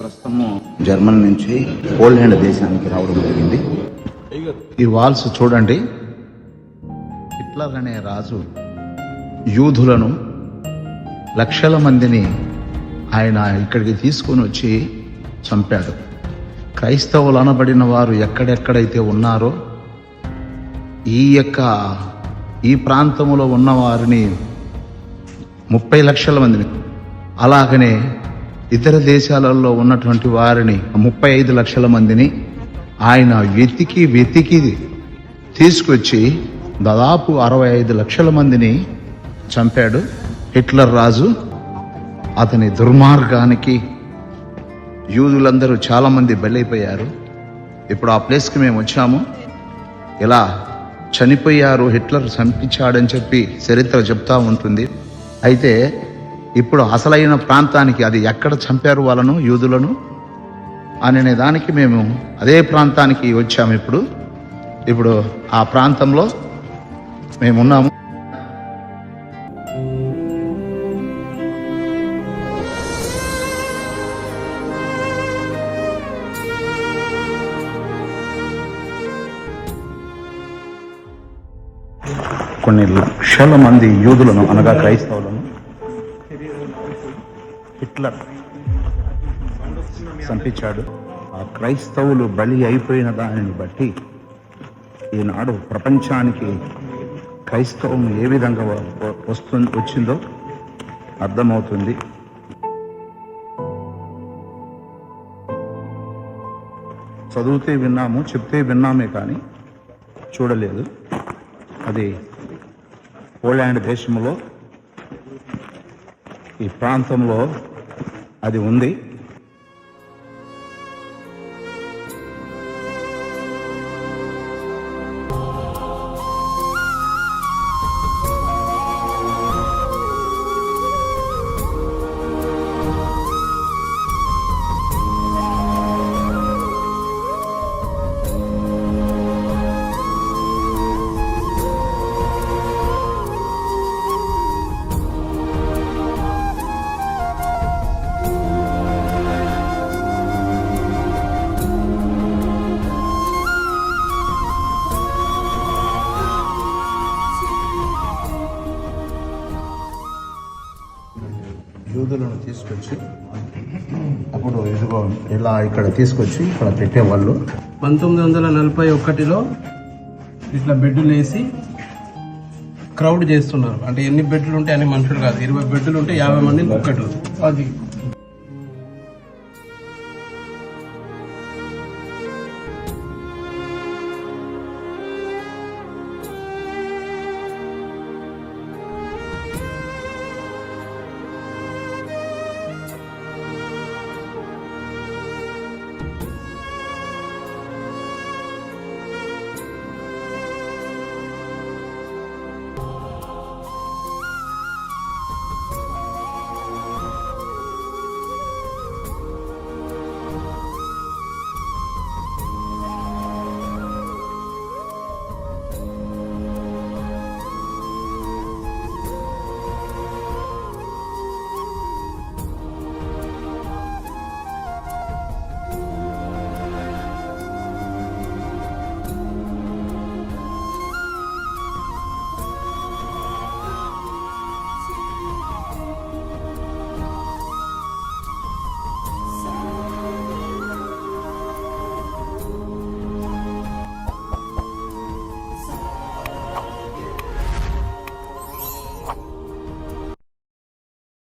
ప్రస్తుతము జర్మనీ నుంచి పోలాండ్ దేశానికి రావడం జరిగింది. ఈ వాల్స్ చూడండి. హిట్లర్ అనే రాజు యూధులను లక్షల మందిని ఆయన ఇక్కడికి తీసుకొని వచ్చి చంపాడు. క్రైస్తవులు అనబడిన వారు ఎక్కడెక్కడైతే ఉన్నారో ఈ యొక్క ఈ ప్రాంతంలో ఉన్న వారిని ముప్పై లక్షల మందిని. అలాగనే ఇతర దేశాలలో ఉన్నటువంటి వారిని ముప్పై ఐదు లక్షల మందిని ఆయన వెతికి వెతికి తీసుకొచ్చి దాదాపు అరవై ఐదు లక్షల మందిని చంపాడు. హిట్లర్ రాజు అతని దుర్మార్గానికి యూదులందరూ చాలామంది బలైపోయారు. ఇప్పుడు ఆ ప్లేస్కి మేము వచ్చాము. ఇలా చనిపోయారు హిట్లర్ చంపించాడని చెప్పి చరిత్ర చెప్తా ఉంటుంది. అయితే ఇప్పుడు అసలైన ప్రాంతానికి అది ఎక్కడ చంపారు వాళ్ళను యూదులను? అనే దానికి మేము అదే ప్రాంతానికి వచ్చాము ఇప్పుడు. ఇప్పుడు ఆ ప్రాంతంలో మేమున్నాము. కొన్ని లక్షల మంది యూదులను అనగా క్రైస్తవులను హిట్లర్ చంపించాడు. ఆ క్రైస్తవులు బలి అయిపోయిన దానిని బట్టి ఈనాడు ప్రపంచానికి క్రైస్తవం ఏ విధంగా వస్తు వచ్చిందో అర్థమవుతుంది. చదివితే విన్నాము చెప్తే విన్నామే కానీ చూడలేదు. అది పోలాండ్ దేశంలో ఈ ప్రాంతంలో అది ఉంది. యూదులను తీసుకొచ్చి అప్పుడు ఇదిగో ఇలా ఇక్కడ తీసుకొచ్చి ఇక్కడ పెట్టేవాళ్ళు. పంతొమ్మిది వందల నలభై ఒకటిలో ఇట్లా బెడ్లు వేసి క్రౌడ్ చేస్తున్నారు. అంటే ఎన్ని బెడ్లు ఉంటే అన్ని మనుషులు కాదు. ఇరవై బెడ్లు ఉంటే యాభై మంది ఒక్కటి అది.